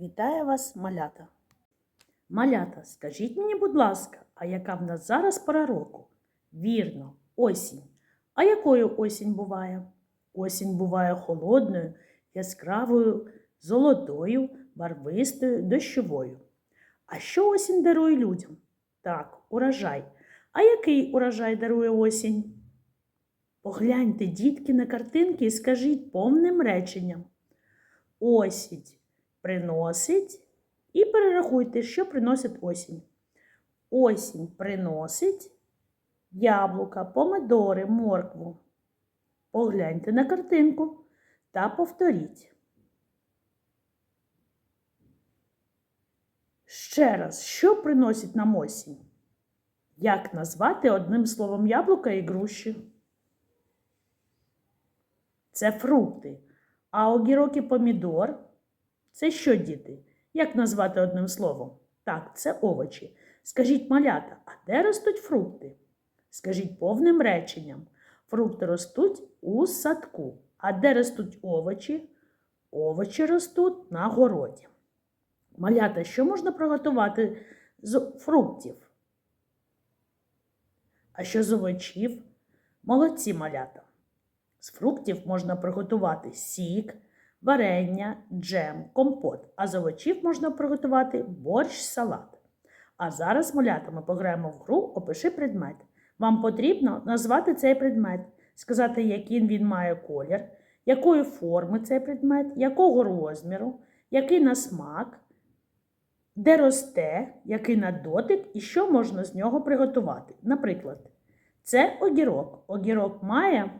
Вітаю вас, малята. Малята, скажіть мені, будь ласка, а яка в нас зараз пора року? Вірно, осінь. А якою осінь буває? Осінь буває холодною, яскравою, золотою, барвистою, дощовою. А що осінь дарує людям? Так, урожай. А який урожай дарує осінь? Погляньте, дітки, на картинки і скажіть повним реченням. Осінь приносить і перерахуйте, що приносить осінь. Осінь приносить яблука, помидори, моркву. Погляньте на картинку та повторіть. Ще раз, що приносить нам осінь? Як назвати одним словом яблука і груші? Це фрукти. А огірок і помідор це що, діти? Як назвати одним словом? Так, це овочі. Скажіть малята, а де ростуть фрукти? Скажіть повним реченням. Фрукти ростуть у садку. А де ростуть овочі? Овочі ростуть на городі. Малята, що можна приготувати з фруктів? А що з овочів? Молодці малята. З фруктів можна приготувати сік, варення, джем, компот, а з овочів можна приготувати борщ, салат. А зараз, малята, ми пограємо в гру Опиши предмет. Вам потрібно назвати цей предмет, сказати, який він має колір, якої форми цей предмет, якого розміру, який на смак, де росте, який на дотик і що можна з нього приготувати. Наприклад, це огірок. Огірок має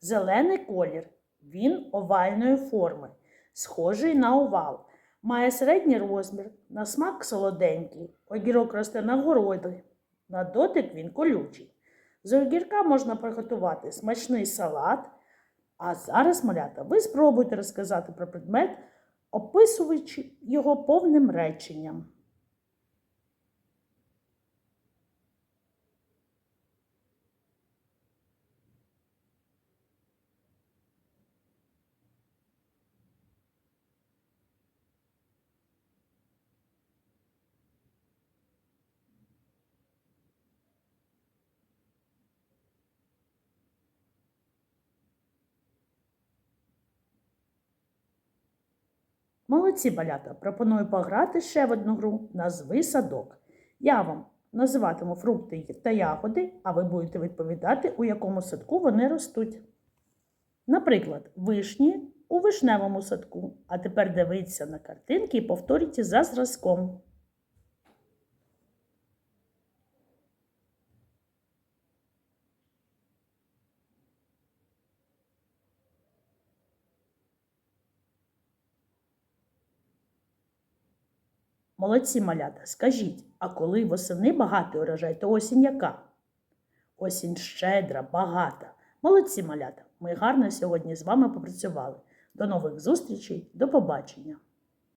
зелений колір. Він овальної форми, схожий на овал. Має середній розмір, на смак солоденький. Огірок росте на городі. На дотик він колючий. З огірка можна приготувати смачний салат. А зараз, малята, ви спробуйте розказати про предмет, описуючи його повним реченням. Молодці балята, пропоную пограти ще в одну гру Назви садок. Я вам називатиму фрукти та ягоди, а ви будете відповідати, у якому садку вони ростуть. Наприклад, вишні у вишневому садку. А тепер дивіться на картинки і повторюйте за зразком. Молодці малята, скажіть, а коли восени багатий урожай, то осінь яка? Осінь щедра, багата. Молодці малята. Ми гарно сьогодні з вами попрацювали. До нових зустрічей, до побачення!